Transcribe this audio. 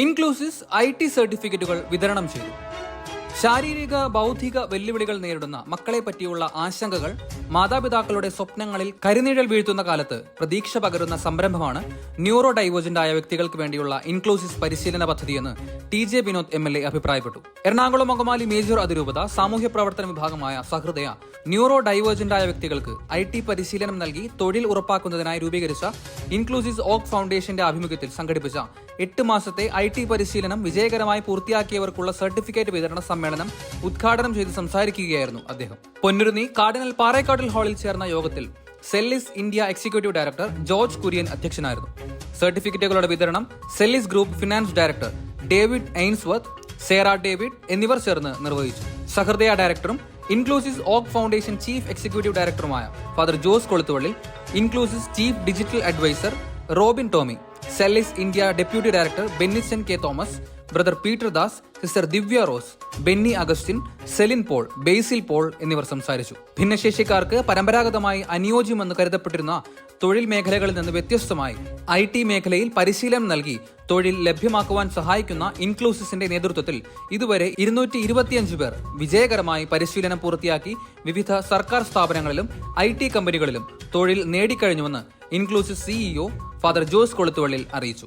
ഇൻക്ലൂസിസ് I T സർട്ടിഫിക്കറ്റുകൾ വിതരണം ചെയ്തു. ശാരീരിക ബൗദ്ധിക വെല്ലുവിളികൾ നേരിടുന്ന മക്കളെ പറ്റിയുള്ള ആശങ്കകൾ മാതാപിതാക്കളുടെ സ്വപ്നങ്ങളിൽ കരിനിഴൽ വീഴ്ത്തുന്ന കാലത്ത് പ്രതീക്ഷ പകരുന്ന സംരംഭമാണ് ന്യൂറോ ഡൈവേജന്റ് ആയ വ്യക്തികൾക്ക് വേണ്ടിയുള്ള ഇൻക്ലൂസിസ് പരിശീലന പദ്ധതിയെന്ന് T J Vinod M L A അഭിപ്രായപ്പെട്ടു. എറണാകുളം അങ്കമാലി മേജർ അതിരൂപത സാമൂഹ്യ പ്രവർത്തന വിഭാഗമായ സഹൃദയ ന്യൂറോ ഡൈവേജന്റ് ആയ വ്യക്തികൾക്ക് ഐ ടി പരിശീലനം നൽകി തൊഴിൽ ഉറപ്പാക്കുന്നതിനായി രൂപീകരിച്ച ഇൻക്ലൂസീവ് ഓക്ക് ഫൗണ്ടേഷന്റെ ആഭിമുഖ്യത്തിൽ സംഘടിപ്പിച്ച എട്ട് മാസത്തെ ഐ ടി പരിശീലനം വിജയകരമായി പൂർത്തിയാക്കിയവർക്കുള്ള സർട്ടിഫിക്കറ്റ് വിതരണ സമ്മേളനം ഉദ്ഘാടനം ചെയ്ത് സംസാരിക്കുകയായിരുന്നു അദ്ദേഹം. പൊന്നുരുന്നി കാർഡിനൽ പാറേക്കാട്ടിൽ ഹാളിൽ ചേർന്ന യോഗത്തിൽ Zellis India executive director George Kurian അധ്യക്ഷനായിരുന്നു. സർട്ടിഫിക്കറ്റുകളുടെ വിതരണം Zellis group finance director David Ainsworth Sarah David എന്നിവർ ചേർന്ന് നിർവഹിച്ചു. സഹൃദയ ഡയറക്ടറും ഇൻക്ലൂസീവ് ഓഗ് ഫൗണ്ടേഷൻ ചീഫ് എക്സിക്യൂട്ടീവ് ഡയറക്ടറുമായ father Jose Koluthuvally inclusive chief digital adviser Robin Tomy Zellis India deputy director Bennison K Thomas brother Peter Das sister Divya Rose Benny Augustine Celine Paul Basil Paul എന്നിവർ സംസാരിച്ചു. ഭിന്നശേഷിക്കാർക്ക് പരമ്പരാഗതമായി അനുയോജ്യമെന്ന് കരുതപ്പെട്ടിരുന്ന തൊഴിൽ മേഖലകളിൽ നിന്ന് വ്യത്യസ്തമായി I T മേഖലയിൽ പരിശീലനം നൽകി തൊഴിൽ ലഭ്യമാക്കുവാൻ സഹായിക്കുന്ന ഇൻക്ലൂസിസിന്റെ നേതൃത്വത്തിൽ ഇതുവരെ ഇരുന്നൂറ്റി ഇരുപത്തിയഞ്ച് പേർ വിജയകരമായി പരിശീലനം പൂർത്തിയാക്കി വിവിധ സർക്കാർ സ്ഥാപനങ്ങളിലും ഐ ടി കമ്പനികളിലും തൊഴിൽ നേടിക്കഴിഞ്ഞുവെന്ന് ഇൻക്ലൂസിസ് സിഇഒ ഫാദർ ജോസ് കൊളുത്തുവള്ളിൽ അറിയിച്ചു.